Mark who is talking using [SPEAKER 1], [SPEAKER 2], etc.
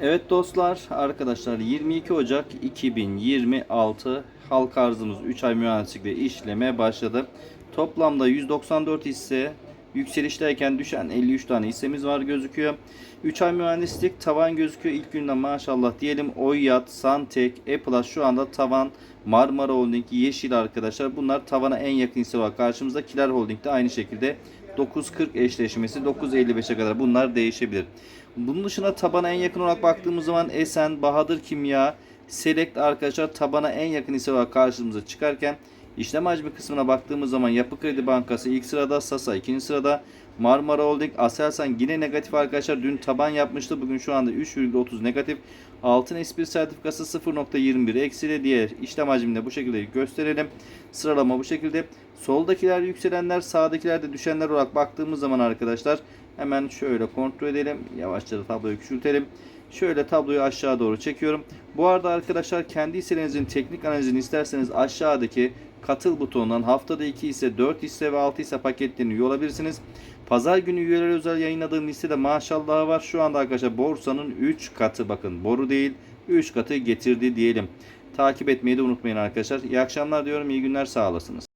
[SPEAKER 1] Evet dostlar, arkadaşlar 22 Ocak 2026 halka arzımız 3 ay mühendislikle işleme başladı. Toplamda 194 hisse yükselişteyken düşen 53 tane hissemiz var gözüküyor. 3 ay mühendislik tavan gözüküyor. İlk günden maşallah diyelim Oyyat, Santek, E-Plus şu anda tavan Marmara Holding, Yeşil arkadaşlar. Bunlar tavana en yakın hisse olarak karşımızda. Kiler Holding de aynı şekilde 9.40 eşleşmesi 9.55'e kadar bunlar değişebilir. Bunun dışında tabana en yakın olarak baktığımız zaman Esen, Bahadır Kimya, Select arkadaşlar tabana en yakın hisse olarak karşımıza çıkarken işlem hacmi kısmına baktığımız zaman Yapı Kredi Bankası ilk sırada, Sasa ikinci sırada, Marmara Holding, Aselsan yine negatif arkadaşlar. Dün taban yapmıştı. Bugün şu anda 3,30 negatif. Altın S1 sertifikası 0.21 eksiyle diğer işlem hacmini de bu şekilde gösterelim. Sıralama bu şekilde. Soldakiler yükselenler, sağdakiler de düşenler olarak baktığımız zaman arkadaşlar hemen şöyle kontrol edelim. Yavaşça da tabloyu küçültelim. Şöyle tabloyu aşağı doğru çekiyorum. Bu arada arkadaşlar kendi hisselerinizin teknik analizini isterseniz aşağıdaki katıl butonundan haftada 2 hisse, 4 hisse ve 6 hisse paketlerini üye olabilirsiniz. Pazar günü üyeler özel yayınladığım listede maşallah var. Şu anda arkadaşlar borsanın 3 katı bakın boru değil 3 katı getirdi diyelim. Takip etmeyi de unutmayın arkadaşlar. İyi akşamlar diyorum. iyi günler sağ olasınız.